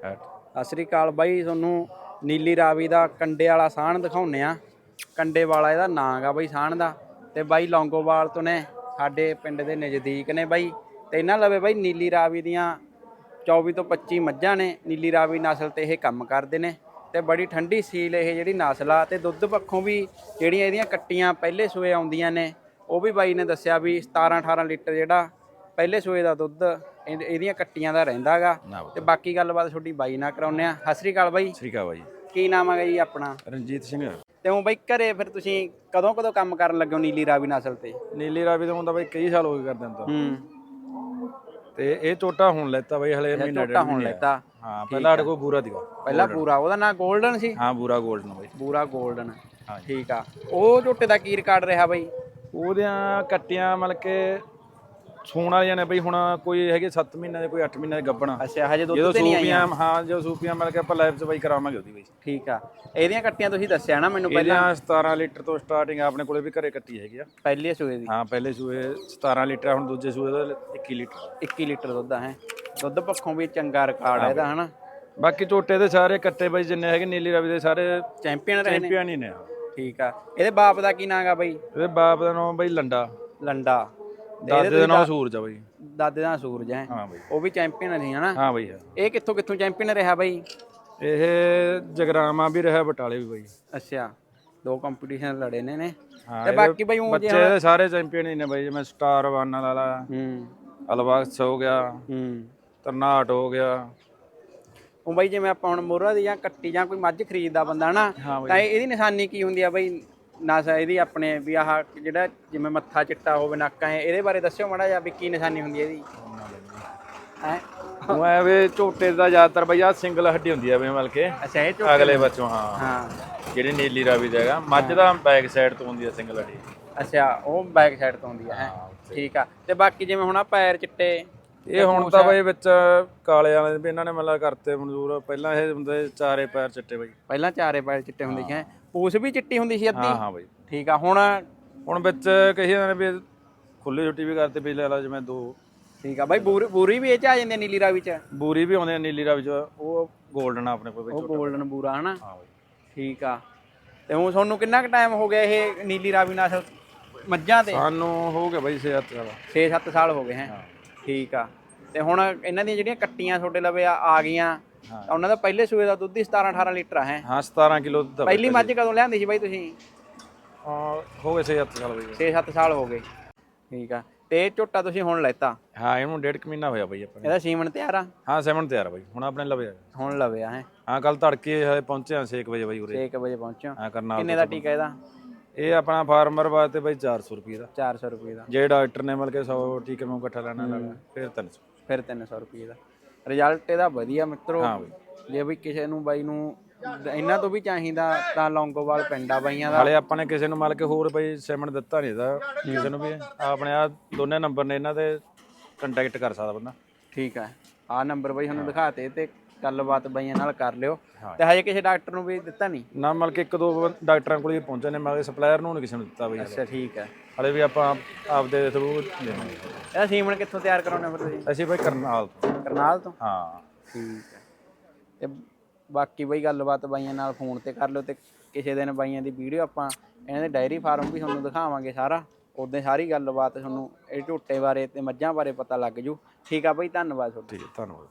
ਸਤਿ ਸ੍ਰੀ ਅਕਾਲ ਬਾਈ, ਤੁਹਾਨੂੰ ਨੀਲੀ ਰਾਵੀ ਦਾ ਕੰਡੇ ਵਾਲਾ ਸਾਹਣ ਦਿਖਾਉਨੇ ਆ ਕੰਡੇ ਵਾਲਾ ਇਹਦਾ ਨਾਂ ਗਾ ਬਾਈ ਸਾਹਣ ਦਾ ਤੇ ਬਾਈ ਲੌਂਗੋਵਾਲ ਤੋਂ ਨੇ, ਸਾਡੇ ਪਿੰਡ ਦੇ ਨਜ਼ਦੀਕ ਨੇ ਬਾਈ। ਤੇ ਇਹਨਾਂ ਲਵੇ ਬਾਈ ਨੀਲੀ ਰਾਵੀ ਦੀਆਂ 24 ਤੋਂ 25 ਮੱਝਾਂ ਨੇ, ਨੀਲੀ ਰਾਵੀ ਨਸਲ ਤੇ ਇਹ ਕੰਮ ਕਰਦੇ ਨੇ ਤੇ ਬੜੀ ਠੰਡੀ ਸੀਲ ਇਹ ਜਿਹੜੀ ਨਸਲ ਆ ਤੇ ਦੁੱਧ ਪੱਖੋਂ ਵੀ ਜਿਹੜੀਆਂ ਇਹਦੀਆਂ ਕੱਟੀਆਂ ਪਹਿਲੇ ਸੂਏ ਆਉਂਦੀਆਂ ਨੇ, ਉਹ ਵੀ ਬਾਈ ਨੇ ਦੱਸਿਆ ਵੀ 17 18 ਲੀਟਰ ਜਿਹੜਾ ਪਹਿਲੇ ਸੂਏ ਦਾ ਦੁੱਧ ਇਹਦੀਆਂ ਕੱਟੀਆਂ ਦਾ ਰਹਿੰਦਾਗਾ ਤੇ ਬਾਕੀ ਗੱਲਬਾਤ ਤੁਹਾਡੀ ਬਾਈ ਨਾਲ ਕਰਾਉਨੇ ਆ ਸਤਿ ਸ੍ਰੀ ਬਾਈ। ਸ੍ਰੀ ਅਕਾਲ ਬਾਈ। ਕੀ ਨਾਮ ਹੈਗਾ ਜੀ ਆਪਣਾ? ਰਣਜੀਤ ਸਿੰਘ। ਤੇ ਉਹ ਬਾਈ ਘਰੇ ਫਿਰ ਤੁਸੀਂ ਕਦੋਂ ਕਦੋਂ ਕੰਮ ਕਰਨ ਲੱਗੇ ਹੋ ਨੀਲੀ ਰਾਵੀ ਨਸਲ ਤੇ? ਨੀਲੀ ਰਾਵੀ ਦਾ ਹੁੰਦਾ ਬਾਈ ਕਈ ਸਾਲ ਹੋ ਗਏ ਕਰਦੇ ਨੂੰ ਤਾਂ। ਤੇ ਇਹ ਛੋਟਾ ਹੁਣ ਲੈਤਾ ਬਾਈ ਹਲੇ ਮਹੀਨਾ ਡੇਢ ਝੋਟਾ ਹੁਣ ਲੈਤਾ। ਹਾਂ। ਪਹਿਲਾਂ ਸਾਡੇ ਕੋਲ ਬੂਰਾ ਦੀਗਾ ਪਹਿਲਾਂ ਪੂਰਾ ਉਹਦਾ ਨਾਂ 골ਡਨ ਸੀ? ਹਾਂ ਬੂਰਾ 골ਡਨ ਬਾਈ। ਪੂਰਾ 골ਡਨ ਹਾਂਜੀ। ਠੀਕ ਆ। ਉਹ ਝੋਟੇ ਦਾ ਕੀ ਰਿਕਾਰਡ ਰਿਹਾ ਬਾਈ? ਉਹਦੀਆਂ ਕੱਟੀਆਂ ਮਤਲਬ ਸੂਣ ਵਾਲੀਆਂ ਨੇ ਬਈ ਹੁਣ ਕੋਈ ਹੈਗੇ 7 ਮਹੀਨੇ ਦੇ ਕੋਈ 8 ਮਹੀਨੇ ਦੇ ਗੱਬਣਾ। ਅੱਛਾ ਹਜੇ ਜਦੋਂ ਦੁੱਧ ਤੇ ਨਹੀਂ ਆਈਆਂ? ਸੂਪੀਆਂ ਹਾਂ ਜਦੋਂ ਸੂਪੀਆਂ ਮਤਲਬ ਕਿ ਆਪਾਂ ਲਾਈਵ ਚ ਬਾਈ ਕਰਾਵਾਂਗੇ ਉਹਦੀ ਬਾਈ। ਠੀਕ ਆ। ਇਹਦੀਆਂ ਕੱਟੀਆਂ ਤੁਸੀਂ ਦੱਸਿਆ ਨਾ ਮੈਨੂੰ ਪਹਿਲਾਂ? ਪਹਿਲਾਂ 17 ਲੀਟਰ ਤੋਂ ਸਟਾਰਟਿੰਗ ਆਪਣੇ ਕੋਲੇ ਵੀ ਘਰੇ ਕੱਟੀ ਹੈਗੀ ਆ। ਪਹਿਲੇ ਸੂਏ ਦੀ? ਹਾਂ ਪਹਿਲੇ ਸੂਏ 17 ਲੀਟਰ ਆ, ਹੁਣ ਦੂਜੇ ਸੂਏ ਦਾ 21 ਲੀਟਰ। 21 ਲੀਟਰ ਦੁੱਧ ਆ ਹੈ। ਦੁੱਧ ਪੱਖੋਂ ਵੀ ਚੰਗਾ ਰਿਕਾਰਡ ਹੈ ਇਹਦਾ ਹਨਾ? ਬਾਕੀ ਝੋਟੇ ਦੇ ਸਾਰੇ ਕੱਟੇ ਬਾਈ ਜਿੰਨੇ ਹੈਗੇ ਨੀਲੀ ਰਾਵੀ ਦੇ ਸਾਰੇ ਚੈਂਪੀਅਨ ਰਹੇ ਨੇ? ਚੈਂਪੀਅਨ ਹੀ ਨੇ ਠੀਕ ਆ। ਇਹਦੇ ਬਾਪ ਦਾ ਕੀ ਨਾਂ ਗਾ ਬਾਈ? ਇਹਦੇ ਬਾਪ ਦਾ ਨਾਮ ਬਾਈ ਲੰਡਾ। ਲੰਡਾ। ਦਾਦੇ ਦਾ ਨਾਮ ਸੂਰਜ ਆ ਬਾਈ। ਦਾਦੇ ਦਾ ਸੂਰਜ ਹੈ। ਹਾਂ ਬਾਈ। ਉਹ ਵੀ ਚੈਂਪੀਅਨ ਸੀ ਹਨਾ? ਹਾਂ ਬਾਈ। ਇਹ ਕਿੱਥੋਂ ਕਿੱਥੋਂ ਚੈਂਪੀਅਨ ਰਿਹਾ ਬਾਈ? ਇਹ ਜਗਰਾਮਾ ਵੀ ਰਿਹਾ ਬਟਾਲੇ ਵੀ ਬਾਈ। ਅੱਛਾ। ਦੋ ਕੰਪੀਟੀਸ਼ਨ ਲੜੇ ਨੇ ਨੇ ਤੇ ਬਾਕੀ ਬਾਈ ਉਹ ਬੱਚੇ ਸਾਰੇ ਚੈਂਪੀਅਨ ਹੀ ਨੇ ਬਾਈ ਜਿਵੇਂ ਸਟਾਰ ਵਨ ਵਾਲਾ ਹੂੰ। ਅਲਵਾਕਸ ਹੋ ਗਿਆ ਹੂੰ। ਤਰਨਾਟ ਹੋ ਗਿਆ। ਉਹ ਬਾਈ ਜਿਵੇਂ ਆਪਾਂ ਹੁਣ ਮੋਹਰਾ ਦੀ ਜਾਂ ਕੱਟੀ ਜਾਂ ਕੋਈ ਮੱਝ ਖਰੀਦਦਾ ਬੰਦਾ ਨਾ ਤਾਂ ਇਹ- ਇਹਦੀ ਨਿਸ਼ਾਨੀ ਕੀ ਹੁੰਦੀ ਆ ਬਾਈ? ਨਸ ਇਹਦੀ ਆਪਣੇ ਵੀ ਆਹ ਜਿਹੜਾ ਜਿਵੇਂ ਮੱਥਾ ਚਿੱਟਾ ਹੋਵੇ ਨੱਕ ਐ ਇਹਦੇ ਬਾਰੇ ਦੱਸਿਓ ਮਾੜਾ ਜਿਹਾ ਵੀ ਕੀ ਨਿਸ਼ਾਨੀ ਹੁੰਦੀ ਹੈ ਇਹਦੀ। ਹੈ? ਉਹ ਐ ਵੇ ਝੋਟੇ ਦਾ ਜ਼ਿਆਦਾਤਰ ਬਾਈ ਆ ਸਿੰਗਲ ਹੱਡੀ ਹੁੰਦੀ ਆ ਵੇ ਮਤਲਬ ਕੇ ਅੱਛਾ ਇਹ ਝੋਟੇ ਅਗਲੇ ਬੱਚੋਂ ਹਾਂ। ਹਾਂ। ਜਿਹੜੀ ਨੀਲੀ ਰਾਵੀ ਦਾ ਹੈਗਾ ਮੱਝ ਦਾ ਬੈਕ ਸਾਈਡ ਤੋਂ ਹੁੰਦੀ ਆ ਸਿੰਗਲ ਹੱਡੀ। ਅੱਛਾ ਉਹ ਬੈਕ ਸਾਈਡ ਤੋਂ ਹੁੰਦੀ ਆ ਹੈ। ਠੀਕ ਆ। ਤੇ ਬਾਕੀ ਜਿਵੇਂ ਹੁਣ ਆ ਪੈਰ ਚਿੱਟੇ ਇਹ ਹੁਣ ਤਾਂ ਬਾਈ ਵਿੱਚ ਕਾਲੇ ਵਾਲੇ ਵੀ ਇਹਨਾਂ ਨੇ ਮਤਲਬ ਕਰਤੇ ਮਨਜ਼ੂਰ। ਪਹਿਲਾਂ ਇਹ ਹੁੰਦੇ ਚਾਰੇ ਪੈਰ ਚਿੱਟੇ ਬਾਈ। ਪਹਿਲਾਂ ਚਾਰੇ ਪੈਰ ਚਿੱਟੇ ਹੁੰਦੇ ਸੀ ਹੈਂ। ਪੂਛ ਵੀ ਚਿੱਟੀ ਹੁੰਦੀ ਸੀ ਅੱਧੀ? ਹਾਂ ਹਾਂ ਬਾਈ। ਠੀਕ ਆ ਹੁਣ? ਹੁਣ ਵਿੱਚ ਕਹੀ ਜਾਂਦੇ ਨੇ ਵੀ ਖੁੱਲੀ ਛੁੱਟੀ ਵੀ ਕਰਤੇ ਪਿਛਲੇ ਵਾਲਾ ਜਿਵੇਂ ਦੋ। ਠੀਕ ਆ ਬਾਈ ਬੂਰੀ ਬੂਰੀ ਵੀ ਇਹ ਚ ਆ ਜਾਂਦੀ ਆ ਨੀਲੀ ਰਾਵੀ ਚ? ਬੂਰੀ ਵੀ ਆਉਂਦੇ ਆ ਨੀਲੀ ਰਾਵੀ ਚ ਉਹ 골ਡਨ ਆਪਣੇ ਕੋਲ ਵਿੱਚ ਉਹ 골ਡਨ ਬੂਰਾ ਹਨਾ? ਹਾਂ ਬਾਈ। ਠੀਕ ਆ। ਤੇ ਹੁਣ ਤੁਹਾਨੂੰ ਕਿੰਨਾ ਕੁ ਟਾਈਮ ਹੋ ਗਿਆ ਇਹ ਨੀਲੀ ਰਾਵੀ ਨਾਲ ਮੱਝਾਂ ਤੇ? ਸਾਨੂੰ ਹੋ ਗਿਆ ਬਾਈ 6-7 ਸਾਲ। 6-7 ਸਾਲ ਹੋ ਗਏ ਹੈ। ਠੀਕ ਆ। ਤੇ ਹੁਣ ਇਹਨਾਂ ਦੀਆਂ ਜਿਹੜੀਆਂ ਕੱਟੀਆਂ ਤੁਹਾਡੇ ਲਵੇ ਆ ਆ ਗਈਆਂ ਹਾਂ। ਤਾਂ ਉਹਨਾਂ ਦਾ ਪਹਿਲੇ ਸੂਏ ਦਾ ਦੁੱਧ ਹੀ 17-18 ਲੀਟਰ ਆ ਹੈ? ਹਾਂ 17 ਕਿਲੋ ਦਾ ਬਾਈ। ਪਹਿਲੀ ਮੱਝ ਕਦੋਂ ਲਿਆਂਦੀ ਸੀ ਬਾਈ ਤੁਸੀਂ? ਹਾਂ ਹੋ ਗਏ 6-7 ਸਾਲ ਬਾਈ 6-7 ਸਾਲ ਹੋ ਗਏ। ਠੀਕ ਆ। ਤੇ ਇਹ ਝੋਟਾ ਤੁਸੀਂ ਹੁਣ ਲੈਤਾ? ਹਾਂ ਇਹਨੂੰ ਡੇਢ ਕੁ ਮਹੀਨਾ ਹੋਇਆ ਬਾਈ ਆਪਣੇ। ਇਹਦਾ ਸੀਮਨ ਤਿਆਰ ਆ? ਹਾਂ 7 ਤਿਆਰ ਆ ਬਾਈ। ਹੁਣ ਆਪਣੇ ਲਵੇ ਆ। ਹੁਣ ਲਵਿਆ ਹੈ? ਹਾਂ ਕੱਲ ਤੜਕੇ ਹਲੇ ਪਹੁੰਚੇ ਹਾਂ 6 ਵਜੇ ਬਾਈ ਉਰੇ। 6 ਵਜੇ ਪਹੁੰਚੋ ਹਾਂ। ਕਰਨਾਲ ਕਿੰਨੇ ਦਾ ਟੀਕਾ ਇਹਦਾ? ਇਹ ਆਪਣਾ ਫਾਰਮਰ ਵਾਸਤੇ ਬਾਈ 400 ਰੁਪਏ ਦਾ। 400 ਰੁਪਏ ਦਾ। ਜੇ ਡਾਕਟਰ ਨੇ ਮਤਲਬ ਕਿ 100 ਟੀਕੇ ਨੂੰ ਇਕੱਠਾ ਲੈਣਾ ਲੈਣਾ ਫਿਰ 300 ਫਿਰ 300 ਰੁਪਏ ਦਾ। ਰਿਜ਼ਲਟ ਇਹਦਾ ਵਧੀਆ ਮਿੱਤਰੋ। ਹਾਂ ਬਾਈ। ਜੇ ਵੀ ਕਿਸੇ ਨੂੰ ਬਾਈ ਨੂੰ ਇਹਨਾਂ ਤੋਂ ਵੀ ਚਾਹੀਦਾ ਤਾਂ ਲੌਂਗੋਵਾਲ ਪਿੰਡ ਆ ਬਾਈਆਂ ਦਾ। ਹਲੇ ਆਪਾਂ ਨੇ ਕਿਸੇ ਨੂੰ ਮਤਲਬ ਕਿ ਹੋਰ ਬਾਈ ਸਿਮਣ ਦਿੱਤਾ ਨਹੀਂ ਦਾ ਕਿਸੇ ਨੂੰ ਵੀ। ਆਪਣੇ ਆ ਦੋਨੇ ਨੰਬਰ ਨੇ ਇਹਨਾਂ ਤੇ ਕੰਟੈਕਟ ਕਰ ਸਕਦਾ ਬੰਦਾ। ਠੀਕ ਹੈ ਆਹ ਨੰਬਰ ਬਾਈ ਤੁਹਾਨੂੰ ਦਿਖਾਤੇ ਤੇ ਗੱਲਬਾਤ ਬਾਈਆਂ ਨਾਲ ਕਰ ਲਿਓ। ਤੇ ਹਜੇ ਕਿਸੇ ਡਾਕਟਰ ਨੂੰ ਵੀ ਦਿੱਤਾ ਨਹੀਂ? ਨਾ ਮਤਲਬ ਕਿ ਇੱਕ ਦੋ ਡਾਕਟਰਾਂ ਕੋਲ ਹੀ ਪਹੁੰਚੇ ਨੇ ਮਤਲਬ ਸਪਲਾਇਰ ਨੂੰ ਨਹੀਂ ਕਿਸੇ ਨੂੰ ਦਿੱਤਾ ਬਾਈ। ਅੱਛਾ ਠੀਕ ਹੈ ਹਲੇ ਵੀ ਆਪਾਂ ਆਪਦੇ ਥਰੂ ਦੇਵਾਂਗੇ ਇਹਦਾ ਸੀਮਨ ਕਿੱਥੋਂ ਤਿਆਰ ਕਰਾਉਣੇ ਫਿਰ ਤੁਸੀਂ? ਅਸੀਂ ਬਾਈ ਕਰਨਾਲ ਤੋਂ। ਕਰਨਾਲ ਤੋਂ? ਹਾਂ। ਠੀਕ ਹੈ ਤੇ ਬਾਕੀ ਬਈ ਗੱਲਬਾਤ ਬਾਈਆਂ ਨਾਲ ਫੋਨ ਤੇ ਕਰ ਲਿਓ ਤੇ ਕਿਸੇ ਦਿਨ ਬਾਈਆਂ ਦੀ ਵੀਡੀਓ ਆਪਾਂ ਇਹਨਾਂ ਦੇ ਡਾਇਰੀ ਫਾਰਮ ਵੀ ਤੁਹਾਨੂੰ ਦਿਖਾਵਾਂਗੇ ਸਾਰਾ। ਉਦੋਂ ਸਾਰੀ ਗੱਲਬਾਤ ਤੁਹਾਨੂੰ ਇਹ ਝੋਟੇ ਬਾਰੇ ਤੇ ਮੱਝਾਂ ਬਾਰੇ ਪਤਾ ਲੱਗ ਜੂ। ਠੀਕ ਆ ਬਈ ਧੰਨਵਾਦ ਤੁਹਾਡਾ। ਠੀਕ ਧੰਨਵਾਦ।